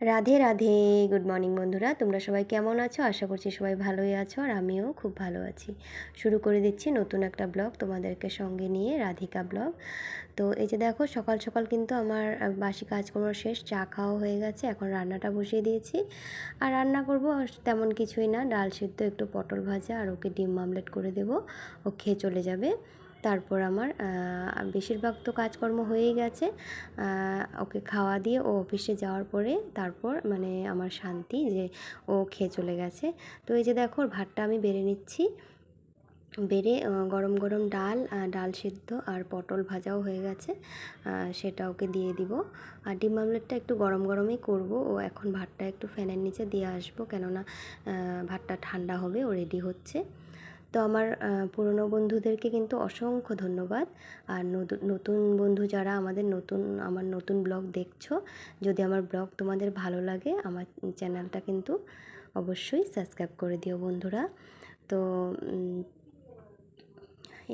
Radhe Radhe. Good morning বন্ধুরা। তোমরা সবাই কেমন আছো? আশা করছি সবাই ভালোই আছো আর আমিও খুব ভালো আছি। শুরু করে দিচ্ছি নতুন একটা ব্লগ তোমাদেরকে সঙ্গে নিয়ে, রাধিকা ব্লগ। তো এই যে দেখো, সকাল সকাল কিন্তু আমার বাসি কাজকর্ম শেষ, চা খাওয়া হয়ে গেছে। এখন রান্নাটা বসিয়ে দিয়েছি। আর রান্না করব তেমন কিছুই না। ডাল সিদ্ধ, একটু পটল ভাজা আর ওকে ডিম মামলেট করে দেব। ও খেয়ে চলে যাবে। তারপর আমার বেশিরভাগ তো কাজকর্ম হয়েই গেছে। ওকে খাওয়া দিয়ে ও অফিসে যাওয়ার পরে তারপর মানে আমার শান্তি যে ও খেয়ে চলে গেছে। তো এই যে দেখো ভাতটা আমি বেড়ে নিচ্ছি। বেড়ে গরম গরম ডাল ডাল সিদ্ধ আর পটল ভাজাও হয়ে গেছে। সেটা ওকে দিয়ে দিব। আর ডিম আমলেটটা একটু গরম গরমই করব। ও এখন ভাতটা একটু ফ্যানের নিচে দিয়ে আসব কেননা ভাতটা ঠান্ডা হবে, ও রেডি হচ্ছে। তো আমার পুরনো বন্ধুদেরকে কিন্তু অসংখ্য ধন্যবাদ। আর নতুন বন্ধু যারা আমাদের নতুন, আমার নতুন ব্লগ দেখছ, যদি আমার ব্লগ তোমাদের ভালো লাগে, আমার চ্যানেলটা কিন্তু অবশ্যই সাবস্ক্রাইব করে দিও বন্ধুরা। তো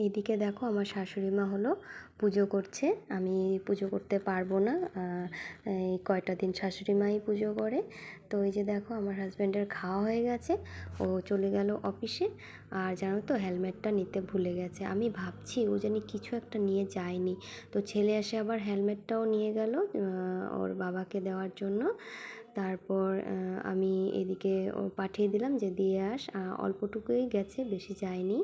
এইদিকে দেখো আমার শাশুড়ি মা হলো পুজো করছে। আমি পুজো করতে পারব না। এই কয়টা দিন শাশুড়ি মাই পুজো করে। তো এই যে দেখো আমার হাজব্যান্ডের খাওয়া হয়ে গেছে। ও চলে গেল অফিসে। আর জানো তো হেলমেটটা নিতে ভুলে গেছে। আমি ভাবছি ও জানি কিছু একটা নিয়ে যায়নি। তো ছেলে এসে আবার হেলমেটটাও নিয়ে গেল ওর বাবাকে দেওয়ার জন্য। তারপর আমি এদিকে পাঠিয়ে দিলাম যে দিয়ে আস। অল্পটুকুই গেছে, বেশি যায়নি।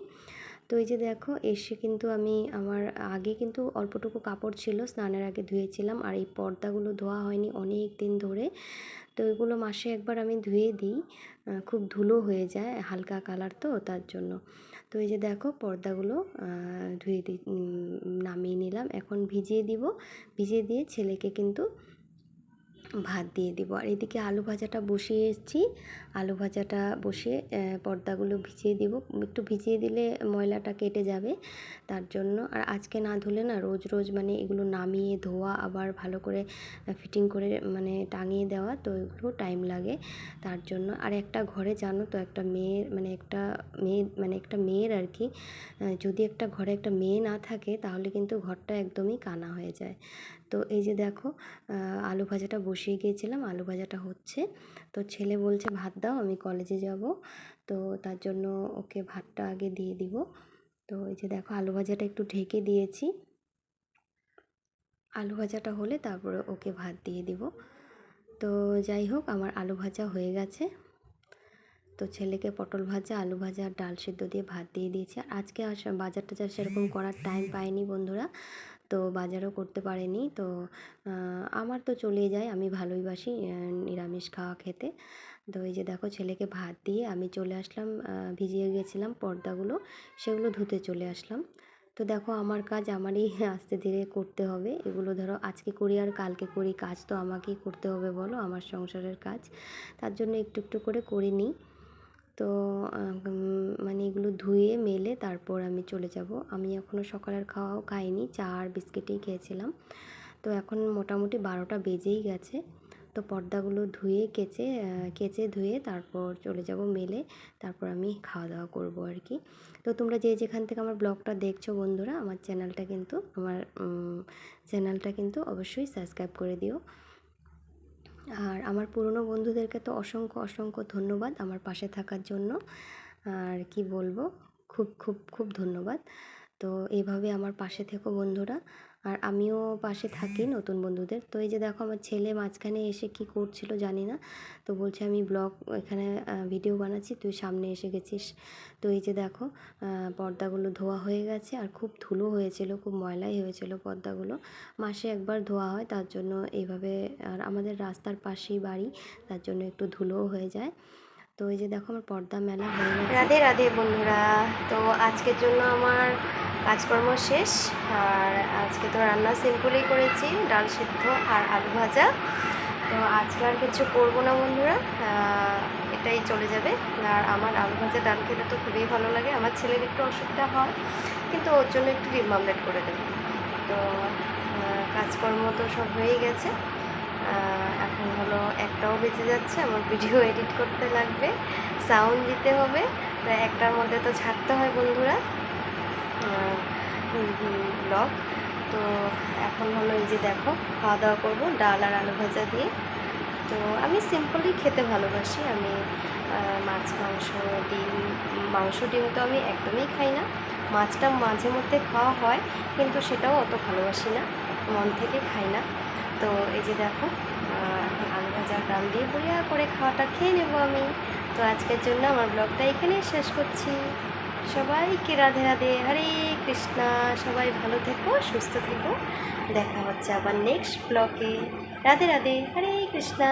তো এই যে দেখো এসে কিন্তু আমি আমার আগে কিন্তু অল্পটুকু কাপড় ছিল স্নানের আগে ধুয়েছিলাম আর এই পর্দাগুলো ধোয়া হয়নি অনেক দিন ধরে। তো এগুলো মাসে একবার আমি ধুয়ে দিই খুব ধুলো হয়ে যায় হালকা কালার তো তার জন্য। তো এই যে দেখো পর্দাগুলো ধুয়ে দি উম, নামিয়ে নিলাম। এখন ভিজিয়ে দিব ভিজিয়ে দিয়ে ছেলেকে কিন্তু ভাত দিয়ে দিব। আর এদিকে আলু ভাজাটা বসিয়ে এসেছি। আলু ভাজাটা বসিয়ে পর্দাগুলো ভিজিয়ে দিব। একটু ভিজিয়ে দিলে ময়লাটা কেটে যাবে তার জন্য। আর আজকে না ধুলে না রোজ রোজ মানে এগুলো নামিয়ে ধোয়া, আবার ভালো করে ফিটিং করে মানে টাঙিয়ে দেওয়া, তো এগুলো টাইম লাগে তার জন্য। আর একটা ঘরে জানো তো একটা মেয়ের মানে একটা মেয়ে মানে একটা মেয়ের আর কি যদি একটা ঘরে একটা মেয়ে না থাকে তাহলে কিন্তু ঘরটা একদমই কানা হয়ে যায়। তো এই যে দেখো আলু ভাজাটা বসিয়ে গিয়েছিলাম, আলু ভাজাটা হচ্ছে। তো ছেলে বলছে, ভাত দাও, আমি কলেজে যাব। তো তার জন্য ওকে ভাতটা আগে দিয়ে দিব। তো এই যে দেখো, আলু ভাজাটা একটু ঢেকে দিয়েছি। আলু ভাজাটা হলে তারপরে ওকে ভাত দিয়ে দিব। তো যাই হোক, আমার আলু ভাজা হয়ে গেছে। তো ছেলেকে পটল ভাজা, আলু ভাজা আর ডাল সিদ্ধ দিয়ে ভাত দিয়ে দিয়েছি। আর আজকে বাজার টাজার সেরকম করার টাইম পাইনি বন্ধুরা। তো বাজারও করতে পারেনি। তো আমার তো চলে যায়, আমি ভালোই বাসি নিরামিষ খাওয়া খেতে। তো এই যে দেখো, ছেলেকে ভাত দিয়ে আমি চলে আসলাম ভিজিয়ে গেছিলাম পর্দাগুলো, সেগুলো ধুতে চলে আসলাম। তো দেখো, আমার কাজ আমারই আস্তে ধীরে করতে হবে। এগুলো ধরো, আজকে করি আর কালকে করি, কাজ তো আমাকেই করতে হবে বলো, আমার সংসারের কাজ। তার জন্য একটু একটু করে করে নিই। তো মানে এগুলো ধুয়ে, মেলে তারপর আমি চলে যাব। আমি এখনও সকালের খাওয়াও খাইনি, চা আর বিস্কিটেই খেয়েছিলাম। তো এখন মোটামুটি বারোটা বেজেই গেছে। তো পর্দাগুলো ধুয়ে, কেচে কেচে ধুয়ে তারপর চলে যাব মেলে। তারপর আমি খাওয়া দাওয়া করব আর কি। তো তোমরা যে যেখান থেকে আমার ব্লগটা দেখছ বন্ধুরা, আমার চ্যানেলটা কিন্তু, আমার চ্যানেলটা কিন্তু অবশ্যই সাবস্ক্রাইব করে দিও। আর আমার পুরনো বন্ধুদেরকে তো অসংখ্য অসংখ্য ধন্যবাদ আমার পাশে থাকার জন্য। আর কি বলব? খুব খুব খুব ধন্যবাদ। তো এইভাবে আমার পাশে থেকো বন্ধুরা। আর আমিও পাশে থাকি নতুন বন্ধুদের। তো এই যে দেখো আমার ছেলে মাঝখানে এসে কি করছিল জানি না। তো বলছে আমি ব্লগ এখানে ভিডিও বানাচ্ছি, তুই সামনে এসে গেছিস। তো এই যে দেখো পর্দাগুলো ধোয়া হয়ে গেছে আর খুব ধুলো হয়েছিল, খুব ময়লাই হয়েছিল পর্দাগুলো। মাসে একবার ধোয়া হয়, তার জন্য এইভাবে আর আমাদের রাস্তার পাশেই বাড়ি, তার জন্য একটু ধুলোও হয়ে যায়। তো এই যে দেখো আমার পর্দা মেলা হয়ে রাধে রাধে বন্ধুরা, তো আজকের জন্য আমার কাজকর্ম শেষ, আর আজকে তো রান্না সিম্পলই করেছি, ডাল সিদ্ধ আর আলু ভাজা। তো আজকে আর কিছু করব না বন্ধুরা এটাই চলে যাবে। আর আমার আলু ভাজা ডাল খেতে তো খুবই ভালো লাগে, আমার ছেলের একটু অসুবিধা হয়, কিন্তু ওর জন্য একটু ডিম করে দেবো। তো কাজকর্ম তো সব হয়েই গেছে। এখন হলো একটাও বেঁচে যাচ্ছে, আমার ভিডিও এডিট করতে লাগবে, সাউন্ড দিতে হবে, তো একটার মধ্যে তো ছাড়তে হয় বন্ধুরা। ব্লগ তো, এখন হলো এই যে দেখো খাওয়া দাওয়া করব, ডাল আর আলু ভাজা দিয়ে। তো, আমি সিম্পলি খেতে ভালোবাসি। আমি মাছ, মাংস, ডিম মাংস, ডিম তো আমি একদমই খাই না। মাছটা মাঝে মধ্যে খাওয়া হয়, কিন্তু সেটাও অত ভালোবাসি না। মন থেকে খাই না। তো, এই যে দেখো আলু ভাজা ডাল দিয়ে বড়িয়া করে খাওয়াটা খেয়ে নেব আমি। তো আজকের জন্য আমার ব্লগটা এখানেই শেষ করছি। সবাইকে রাধে রাধে, হরে কৃষ্ণা। সবাই ভালো থেকো, সুস্থ থেকো। দেখা হচ্ছে আবার নেক্সট ব্লকে রাধে রাধে, হরে কৃষ্ণা।